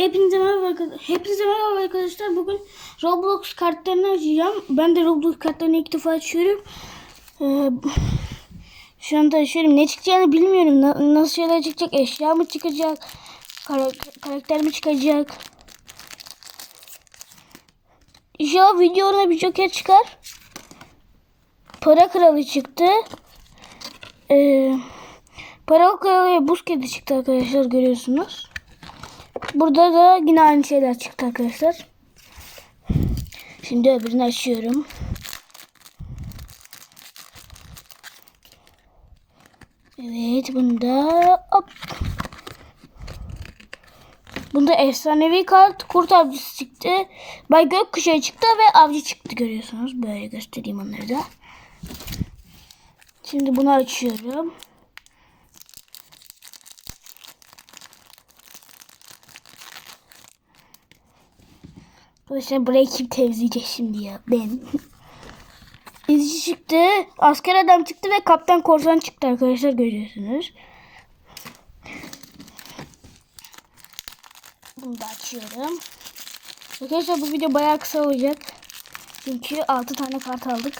Hepinize merhaba. Hepinize merhaba arkadaşlar. Bugün Roblox kartlarını açacağım. Ben de Roblox kartlarını ilk defa açıyorum. Ee, şu anda açıyorum. Ne çıkacağını bilmiyorum. Na- nasıl şeyler çıkacak? Eşya mı çıkacak? Kara- karakter mi çıkacak? İnşallah videoda bir joker çıkar. Para kralı çıktı. Ee, para kralı buz kedi çıktı arkadaşlar görüyorsunuz. Burada da yine aynı şeyler çıktı arkadaşlar. Şimdi öbürünü açıyorum. Evet bunda hop. Bunda efsanevi kart kurt avcısı çıktı. Bay gökkuşağı çıktı ve avcı çıktı görüyorsunuz. Böyle göstereyim onları da. Şimdi bunu açıyorum. Arkadaşlar burayı kim temizleyecek şimdi ya? Ben. İzci çıktı. Asker adam çıktı ve kaptan korsan çıktı arkadaşlar görüyorsunuz. Bunu da açıyorum. Arkadaşlar bu video bayağı kısa olacak. Çünkü 6 tane kart aldık.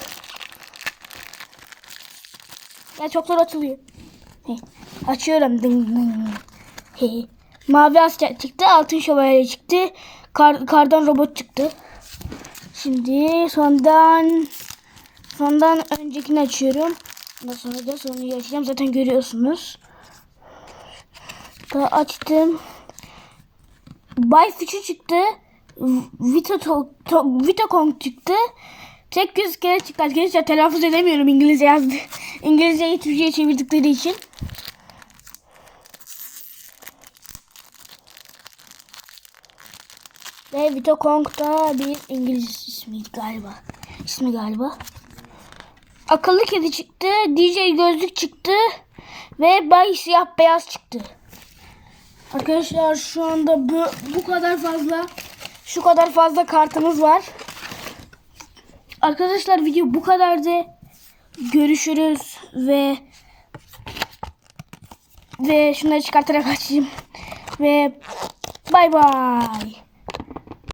Ya çok zor açılıyor. Açıyorum. Dın dın. He. Mavi asker çıktı. Altın şövalye çıktı. Kar, kardan robot çıktı. Şimdi sondan sondan öncekini açıyorum. Ondan sonra da sonunu açacağım. Zaten görüyorsunuz. Da açtım. Bay Füçü çıktı. Vita, to, to, Vita Kong çıktı. Tek yüz kere çıktı. Arkadaşlar telaffuz edemiyorum İngilizce yazdı. İngilizceyi Türkçe'ye çevirdikleri için. Ve Vito Kong da bir İngiliz ismi galiba. İsmi galiba. Akıllı kedi çıktı. DJ gözlük çıktı. Ve Bay Siyah Beyaz çıktı. Arkadaşlar şu anda bu, bu kadar fazla şu kadar fazla kartımız var. Arkadaşlar video bu kadardı. Görüşürüz ve ve şunları çıkartarak açayım. Ve bay bay.